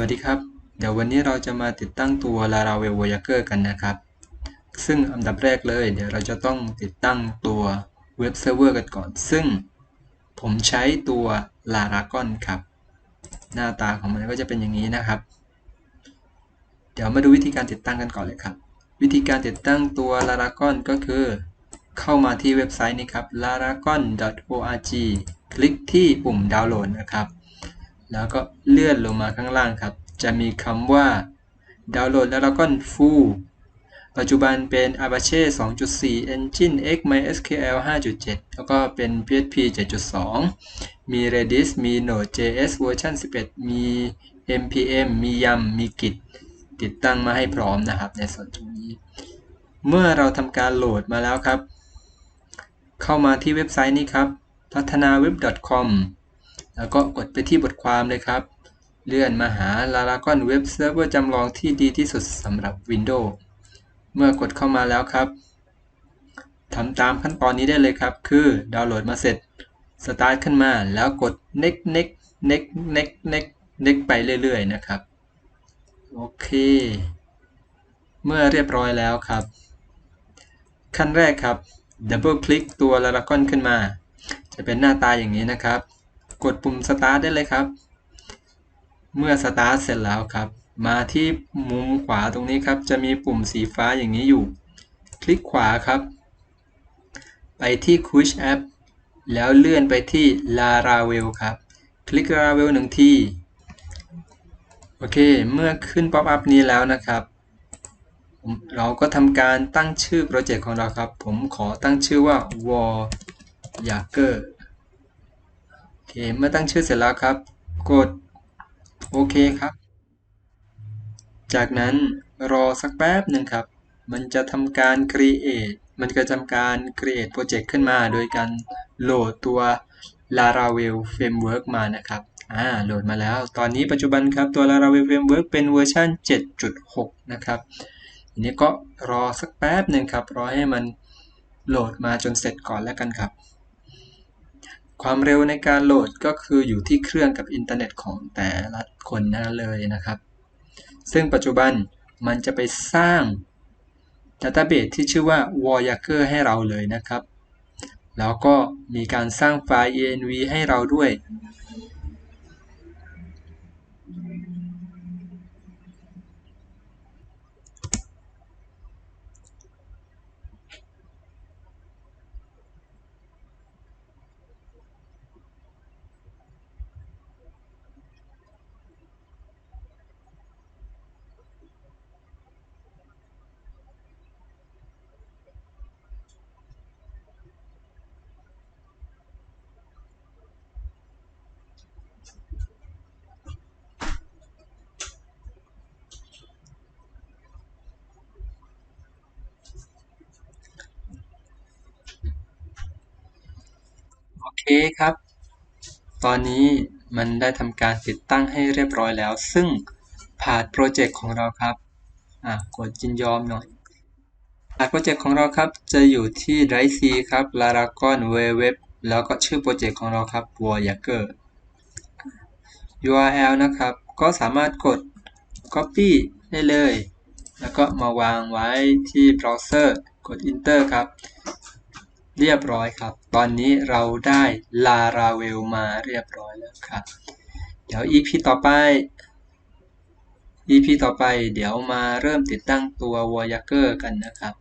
วัสดีครับ เดี๋ยววันนี้เราจะมาติดตั้งตัว Laravel Voyager กันนะครับ ซึ่งอันดับแรกเลย เดี๋ยวเราจะต้องติดตั้งตัวเว็บเซิร์ฟเวอร์กันก่อน ซึ่งผมใช้ตัว Laragon ครับ หน้าตาของมันก็จะเป็นอย่างนี้นะครับ เดี๋ยวมาดูวิธีการติดตั้งกันก่อนเลยครับ วิธีการติดตั้งตัว Laragon ก็คือ เข้ามาที่เว็บไซต์นี้ครับ laragon.org คลิกที่ปุ่มดาวน์โหลดนะครับ แล้วก็เลื่อนลงมาข้างล่างครับ จะมีคำว่าดาวน์โหลด Laragon Full ปัจจุบันเป็น Apache 2.4 Engine X MySQL 5.7 แล้วก็เป็น PHP 7.2 มี Redis มี Node.js เวอร์ชัน11 มี npm มี yum มี git ติดตั้งมาให้พร้อมนะครับ ในส่วนตรงนี้ เมื่อเราทำการโหลดมาแล้วครับ เข้ามาที่เว็บไซต์นี้ครับ พัฒนาเว็บ .com แล้วก็กดไปที่บทความเลยครับ เลื่อนมาหา Laragon Web Server จำลองที่ดีที่สุดสำหรับ Windows เมื่อกดเข้ามาแล้วครับทำตามขั้นตอนนี้ได้เลยครับ คือดาวน์โหลดมาเสร็จ สตาร์ทขึ้นมาแล้วกด next next next next next next ไปเรื่อยๆ นะครับ โอเค เมื่อเรียบร้อยแล้วครับ ขั้นแรกครับดับเบิลคลิกตัว Laragon ขึ้นมา จะเป็นหน้าตาอย่างนี้นะครับ กดปุ่ม Start ได้เลยครับ เมื่อ Start เสร็จแล้วครับ มาที่มุมขวาตรงนี้ครับ จะมีปุ่มสีฟ้าอย่างนี้อยู่ คลิกขวาครับ ไปที่ Quick App แล้วเลื่อนไปที่ Laravel ครับ คลิก Laravel หนึ่งที โอเค เมื่อขึ้นป๊อปอัพนี้แล้วนะครับ เราก็ทำการตั้งชื่อโปรเจกต์ของเราครับ ผมขอตั้งชื่อว่า Voyager เค เมื่อตั้งชื่อเสร็จแล้วครับ กดโอเคครับ จากนั้นรอสักแป๊บหนึ่งครับ มันจะทำการ create มันก็ทำการ create โปรเจกต์ขึ้นมา โดยการโหลดตัว Laravel Framework มานะครับ อ่า โหลดมาแล้ว ตอนนี้ปัจจุบันครับ ตัว Laravel Framework เป็นเวอร์ชัน7.6 นะครับทีนี้ก็รอสักแป๊บหนึ่งครับ รอให้มันโหลดมาจนเสร็จก่อนแล้วกันครับ ความเร็วในการโหลดก็คืออยู่ที่เครื่องกับอินเทอร์เน็ตของแต่ละคนนั่นเลยนะครับ ซึ่งปัจจุบันมันจะไปสร้างดัตต้าเบสที่ชื่อว่า Voyager ให้เราเลยนะครับ แล้วก็มีการสร้างไฟล์ env ให้เราด้วย คครับ ตอนนี้มันได้ทำการติดตั้งให้เรียบร้อยแล้ว ซึ่งผ่านโปรเจกต์ของเราครับอะกดยินยอมหน่อยผ่านโปรเจกต์ของเราครับ จะอยู่ที่ Drive C ครับ Laragon Web แล้วก็ชื่อโปรเจกต์ของเราครับ Voyager URL นะครับ ก็สามารถกด Copy ได้เลย แล้วก็มาวางไว้ที่เบราว์เซอร์ กด Enter ครับ เรียบร้อยครับ ตอนนี้เราได้ Laravel มาเรียบร้อยแล้วครับ เดี๋ยว EP ต่อไป EP ต่อไปเดี๋ยวมาเริ่มติดตั้งตัว Voyager กันนะครับ